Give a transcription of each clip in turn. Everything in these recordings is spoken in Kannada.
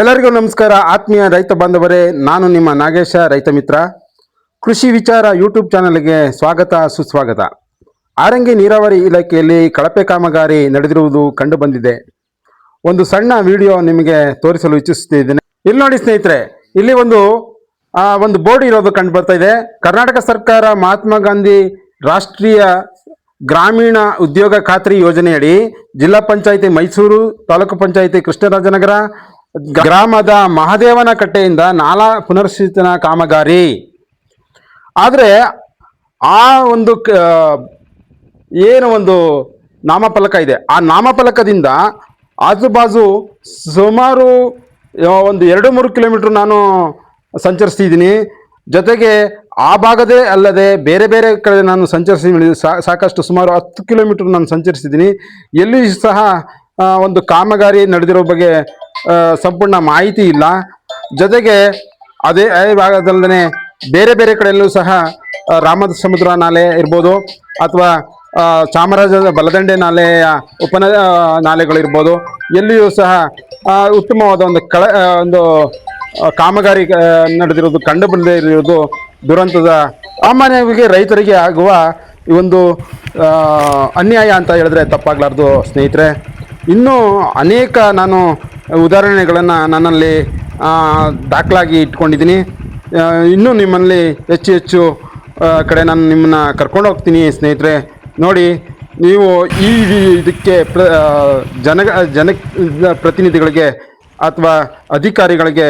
ಎಲ್ಲರಿಗೂ ನಮಸ್ಕಾರ. ಆತ್ಮೀಯ ರೈತ ಬಾಂಧವರೇ, ನಾನು ನಿಮ್ಮ ನಾಗೇಶ, ರೈತ ಮಿತ್ರ. ಕೃಷಿ ವಿಚಾರ ಯೂಟ್ಯೂಬ್ ಚಾನಲ್ಗೆ ಸ್ವಾಗತ, ಸುಸ್ವಾಗತ. ಆರಂಗಿ ನೀರಾವರಿ ಇಲಾಖೆಯಲ್ಲಿ ಕಳಪೆ ಕಾಮಗಾರಿ ನಡೆದಿರುವುದು ಕಂಡು ಬಂದಿದೆ ಒಂದು ಸಣ್ಣ ವಿಡಿಯೋ ನಿಮಗೆ ತೋರಿಸಲು ಇಚ್ಛಿಸುತ್ತಿದ್ದೇನೆ. ಇಲ್ಲಿ ನೋಡಿ ಸ್ನೇಹಿತರೆ, ಇಲ್ಲಿ ಒಂದು ಒಂದು ಬೋರ್ಡ್ ಇರೋದು ಕಂಡು ಬರ್ತಾ ಇದೆ. ಕರ್ನಾಟಕ ಸರ್ಕಾರ ಮಹಾತ್ಮ ಗಾಂಧಿ ರಾಷ್ಟ್ರೀಯ ಗ್ರಾಮೀಣ ಉದ್ಯೋಗ ಖಾತ್ರಿ ಯೋಜನೆಯಡಿ ಜಿಲ್ಲಾ ಪಂಚಾಯಿತಿ ಮೈಸೂರು, ತಾಲೂಕು ಪಂಚಾಯಿತಿ ಕೃಷ್ಣರಾಜನಗರ ಗ್ರಾಮದ ಮಹಾದೇವನ ಕಟ್ಟೆಯಿಂದ ನಾಲಾ ಪುನರ್ಸ್ಥಿತನ ಕಾಮಗಾರಿ. ಆದರೆ ಆ ಒಂದು ಏನು ಒಂದು ನಾಮಫಲಕ ಇದೆ. ಆ ನಾಮಫಲಕದಿಂದ ಆಜುಬಾಜು ಸುಮಾರು ಒಂದು ಎರಡು ಮೂರು ಕಿಲೋಮೀಟ್ರ್ ನಾನು ಸಂಚರಿಸ್ತಿದ್ದೀನಿ. ಜೊತೆಗೆ ಆ ಭಾಗದೇ ಅಲ್ಲದೆ ಬೇರೆ ಬೇರೆ ಕಡೆ ನಾನು ಸಂಚರಿಸಿ ಸಾಕಷ್ಟು ಸುಮಾರು ಹತ್ತು ಕಿಲೋಮೀಟ್ರ್ ನಾನು ಸಂಚರಿಸಿದ್ದೀನಿ ಎಲ್ಲಿಯೂ ಸಹ ಒಂದು ಕಾಮಗಾರಿ ನಡೆದಿರೋ ಬಗ್ಗೆ ಸಂಪೂರ್ಣ ಮಾಹಿತಿ ಇಲ್ಲ. ಜೊತೆಗೆ ಅದೇ ಅದೇ ಭಾಗದಲ್ಲದೆ ಬೇರೆ ಬೇರೆ ಕಡೆಯಲ್ಲೂ ಸಹ ರಾಮದ ಸಮುದ್ರ ನಾಲೆ ಇರ್ಬೋದು ಅಥವಾ ಚಾಮರಾಜದ ಚಾಮರಾಜ ಬಲದಂಡೆ ನಾಲೆಯ ಉಪನ ನಾಲೆಗಳಿರ್ಬೋದು. ಎಲ್ಲಿಯೂ ಸಹ ಉತ್ತಮವಾದ ಒಂದು ಕಳ ಒಂದು ಕಾಮಗಾರಿ ನಡೆದಿರೋದು ಕಂಡು ಬಂದೇ ಇರೋದು ದುರಂತದ ಸಾಮಾನ್ಯವಾಗಿ ರೈತರಿಗೆ ಆಗುವ ಈ ಒಂದು ಅನ್ಯಾಯ ಅಂತ ಹೇಳಿದ್ರೆ ತಪ್ಪಾಗಲಾರ್ದು ಸ್ನೇಹಿತರೆ. ಇನ್ನೂ ಅನೇಕ ನಾನು ಉದಾಹರಣೆಗಳನ್ನು ನನ್ನಲ್ಲಿ ದಾಖಲಾಗಿ ಇಟ್ಕೊಂಡಿದ್ದೀನಿ. ಇನ್ನೂ ನಿಮ್ಮಲ್ಲಿ ಹೆಚ್ಚು ಹೆಚ್ಚು ಕಡೆ ನಾನು ನಿಮ್ಮನ್ನ ಕರ್ಕೊಂಡು ಹೋಗ್ತೀನಿ ಸ್ನೇಹಿತರೆ. ನೋಡಿ, ನೀವು ಈ ಇದಕ್ಕೆ ಪ್ರ ಜನ ಜನ, ಪ್ರತಿನಿಧಿಗಳಿಗೆ ಅಥವಾ ಅಧಿಕಾರಿಗಳಿಗೆ,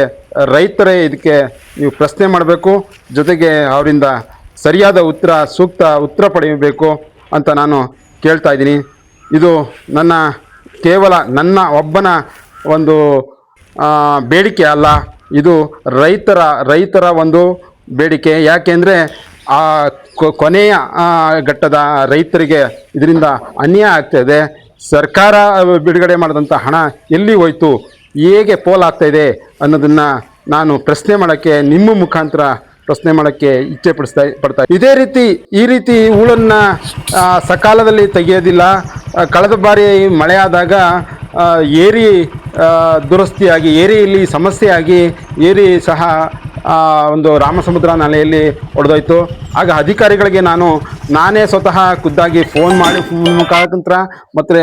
ರೈತರೇ ಇದಕ್ಕೆ ನೀವು ಪ್ರಶ್ನೆ ಮಾಡಬೇಕು. ಜೊತೆಗೆ ಅವರಿಂದ ಸರಿಯಾದ ಉತ್ತರ, ಸೂಕ್ತ ಉತ್ತರ ಪಡೆಯಬೇಕು ಅಂತ ನಾನು ಕೇಳ್ತಾ ಇದ್ದೀನಿ. ಇದು ನನ್ನ ಕೇವಲ ನನ್ನ ಒಬ್ಬನ ಒಂದು ಬೇಡಿಕೆ ಅಲ್ಲ. ಇದು ರೈತರ ರೈತರ ಒಂದು ಬೇಡಿಕೆ. ಯಾಕೆಂದರೆ ಆ ಕೊನೆಯ ಘಟ್ಟದ ರೈತರಿಗೆ ಇದರಿಂದ ಅನ್ಯಾಯ ಆಗ್ತಾಯಿದೆ. ಸರ್ಕಾರ ಬಿಡುಗಡೆ ಮಾಡಿದಂಥ ಹಣ ಎಲ್ಲಿ ಹೋಯ್ತು? ಹೇಗೆ ಪೋಲ್ ಆಗ್ತಾಯಿದೆ ಅನ್ನೋದನ್ನು ನಾನು ಪ್ರಶ್ನೆ ಮಾಡೋಕ್ಕೆ ನಿಮ್ಮ ಮುಖಾಂತರ ಪ್ರಶ್ನೆ ಮಾಡೋಕ್ಕೆ ಇಚ್ಛೆ ಪಡಿಸ್ತಾ ಪಡ್ತಾ ಇದೇ ರೀತಿ, ಈ ರೀತಿ ಹೂಳನ್ನು ಸಕಾಲದಲ್ಲಿ ತೆಗೆಯೋದಿಲ್ಲ. ಕಳೆದ ಬಾರಿ ಮಳೆ ಆದಾಗ ಏರಿ ದುರಸ್ತಿಯಾಗಿ, ಏರಿಯಲ್ಲಿ ಸಮಸ್ಯೆಯಾಗಿ ಏರಿ ಸಹ ಒಂದು ರಾಮಸಮುದ್ರ ನಾಲೆಯಲ್ಲಿ ಒಡೆದೋಯ್ತು. ಆಗ ಅಧಿಕಾರಿಗಳಿಗೆ ನಾನು, ನಾನೇ ಸ್ವತಃ ಖುದ್ದಾಗಿ ಫೋನ್ ಮಾಡಿ ಮುಖಾಂತರ ಮತ್ತು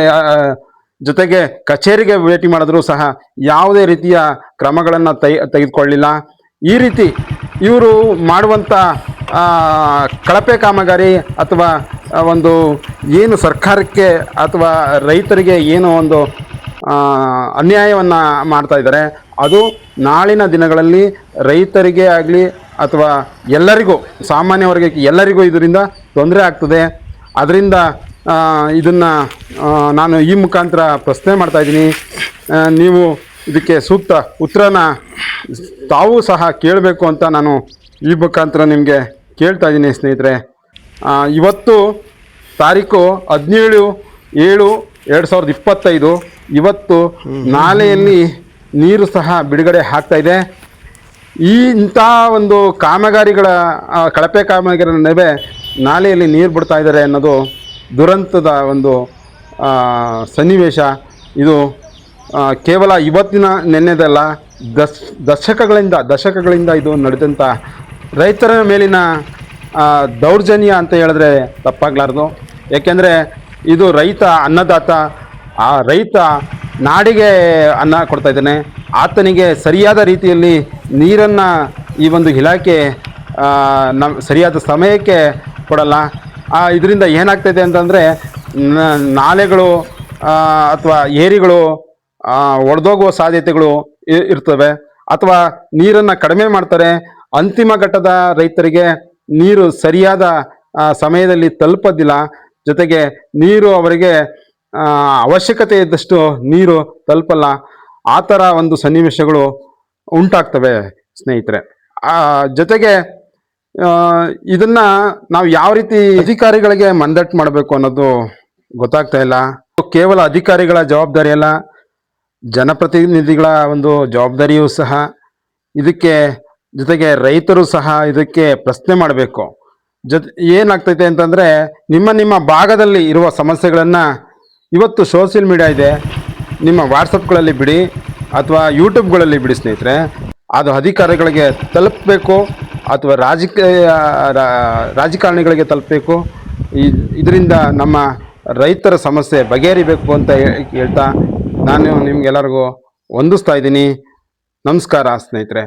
ಜೊತೆಗೆ ಕಚೇರಿಗೆ ಭೇಟಿ ಮಾಡಿದ್ರೂ ಸಹ ಯಾವುದೇ ರೀತಿಯ ಕ್ರಮಗಳನ್ನು ತೆಗೆದುಕೊಳ್ಳಿಲ್ಲ. ಈ ರೀತಿ ಇವರು ಮಾಡುವಂಥ ಕಳಪೆ ಕಾಮಗಾರಿ ಅಥವಾ ಒಂದು ಏನು ಸರ್ಕಾರಕ್ಕೆ ಅಥವಾ ರೈತರಿಗೆ ಏನು ಒಂದು ಅನ್ಯಾಯವನ್ನು ಮಾಡ್ತಾ ಇದ್ದಾರೆ. ಅದು ನಾಳಿನ ದಿನಗಳಲ್ಲಿ ರೈತರಿಗೆ ಆಗಲಿ ಅಥವಾ ಎಲ್ಲರಿಗೂ, ಸಾಮಾನ್ಯ ವರ್ಗಕ್ಕೆ ಎಲ್ಲರಿಗೂ ಇದರಿಂದ ತೊಂದರೆ ಆಗ್ತದೆ. ಅದರಿಂದ ಇದನ್ನು ನಾನು ಈ ಮುಖಾಂತರ ಪ್ರಶ್ನೆ ಮಾಡ್ತಾ ಇದ್ದೀನಿ. ನೀವು ಇದಕ್ಕೆ ಸೂಕ್ತ ಉತ್ತರನ ತಾವೂ ಸಹ ಕೇಳಬೇಕು ಅಂತ ನಾನು ಈ ಮುಖಾಂತರ ನಿಮಗೆ ಕೇಳ್ತಾ ಇದ್ದೀನಿ ಸ್ನೇಹಿತರೆ. ಇವತ್ತು ತಾರೀಕು ಹದಿನೇಳು ಏಳು ಎರಡು ಸಾವಿರದ ಇಪ್ಪತ್ತೈದು. ಇವತ್ತು ನಾಲೆಯಲ್ಲಿ ನೀರು ಸಹ ಬಿಡುಗಡೆ ಆಗ್ತಾ ಇದೆ. ಈ ಇಂಥ ಒಂದು ಕಾಮಗಾರಿಗಳ ಕಳಪೆ ಕಾಮಗಾರಿಗಳ ನಡುವೆ ನಾಲೆಯಲ್ಲಿ ನೀರು ಬಿಡ್ತಾ ಇದ್ದಾರೆ ಅನ್ನೋದು ದುರಂತದ ಒಂದು ಸನ್ನಿವೇಶ. ಇದು ಕೇವಲ ಇವತ್ತಿನ ನೆನ್ನೆದಲ್ಲ, ದಶ್, ದಶಕಗಳಿಂದ ದಶಕಗಳಿಂದ ಇದು ನಡೆದಂಥ ರೈತರ ಮೇಲಿನ ದೌರ್ಜನ್ಯ ಅಂತ ಹೇಳಿದ್ರೆ ತಪ್ಪಾಗಲಾರ್ದು. ಏಕೆಂದರೆ ಇದು ರೈತ ಅನ್ನದಾತ, ಆ ರೈತ ನಾಡಿಗೆ ಅನ್ನ ಕೊಡ್ತಾ ಇದ್ದಾನೆ. ಆತನಿಗೆ ಸರಿಯಾದ ರೀತಿಯಲ್ಲಿ ನೀರನ್ನು ಈ ಒಂದು ಇಲಾಖೆ ನಮ್ಮ ಸರಿಯಾದ ಸಮಯಕ್ಕೆ ಕೊಡಲ್ಲ. ಇದರಿಂದ ಏನಾಗ್ತಾಯಿದೆ ಅಂತಂದರೆ ನಾಲೆಗಳು ಅಥವಾ ಏರಿಗಳು ಒಡೆದೋಗುವ ಸಾಧ್ಯತೆಗಳು ಇರ್ತವೆ. ಅಥವಾ ನೀರನ್ನು ಕಡಿಮೆ ಮಾಡ್ತಾರೆ, ಅಂತಿಮ ಘಟ್ಟದ ರೈತರಿಗೆ ನೀರು ಸರಿಯಾದ ಸಮಯದಲ್ಲಿ ತಲುಪೋದಿಲ್ಲ. ಜೊತೆಗೆ ನೀರು ಅವರಿಗೆ ಅವಶ್ಯಕತೆ ಇದ್ದಷ್ಟು ನೀರು ತಲುಪಲ್ಲ. ಆ ಥರ ಒಂದು ಸನ್ನಿವೇಶಗಳು ಉಂಟಾಗ್ತವೆ ಸ್ನೇಹಿತರೆ. ಜೊತೆಗೆ ಇದನ್ನ ನಾವು ಯಾವ ರೀತಿ ಅಧಿಕಾರಿಗಳಿಗೆ ಮಂದಟ್ಟು ಮಾಡಬೇಕು ಅನ್ನೋದು ಗೊತ್ತಾಗ್ತಾ ಇಲ್ಲ. ಕೇವಲ ಅಧಿಕಾರಿಗಳ ಜವಾಬ್ದಾರಿ ಅಲ್ಲ. ಜನಪ್ರತಿನಿಧಿಗಳ ಒಂದು ಜವಾಬ್ದಾರಿಯೂ ಸಹ ಇದಕ್ಕೆ ಜೊತೆಗೆ ರೈತರು ಸಹ ಇದಕ್ಕೆ ಪ್ರಶ್ನೆ ಮಾಡಬೇಕು. ಜೊತೆ ಏನಾಗ್ತೈತೆ ಅಂತಂದರೆ ನಿಮ್ಮ ನಿಮ್ಮ ಭಾಗದಲ್ಲಿ ಇರುವ ಸಮಸ್ಯೆಗಳನ್ನು ಇವತ್ತು ಸೋಷಿಯಲ್ ಮೀಡಿಯಾ ಇದೆ. ನಿಮ್ಮ ವಾಟ್ಸಪ್ಗಳಲ್ಲಿ ಬಿಡಿ ಅಥವಾ ಯೂಟ್ಯೂಬ್ಗಳಲ್ಲಿ ಬಿಡಿ ಸ್ನೇಹಿತರೆ. ಅದು ಅಧಿಕಾರಿಗಳಿಗೆ ತಲುಪಬೇಕು ಅಥವಾ ರಾಜಕೀಯ ರಾಜಕಾರಣಿಗಳಿಗೆ ತಲುಪಬೇಕು. ಇದರಿಂದ ನಮ್ಮ ರೈತರ ಸಮಸ್ಯೆ ಬಗೆಹರಿಬೇಕು ಅಂತ ಹೇಳ್ತಾ ನಾನು ನಿಮ್ಗೆಲ್ಲರಿಗೂ ವಂದಿಸ್ತಾ ಇದ್ದೀನಿ. ನಮಸ್ಕಾರ ಸ್ನೇಹಿತರೆ.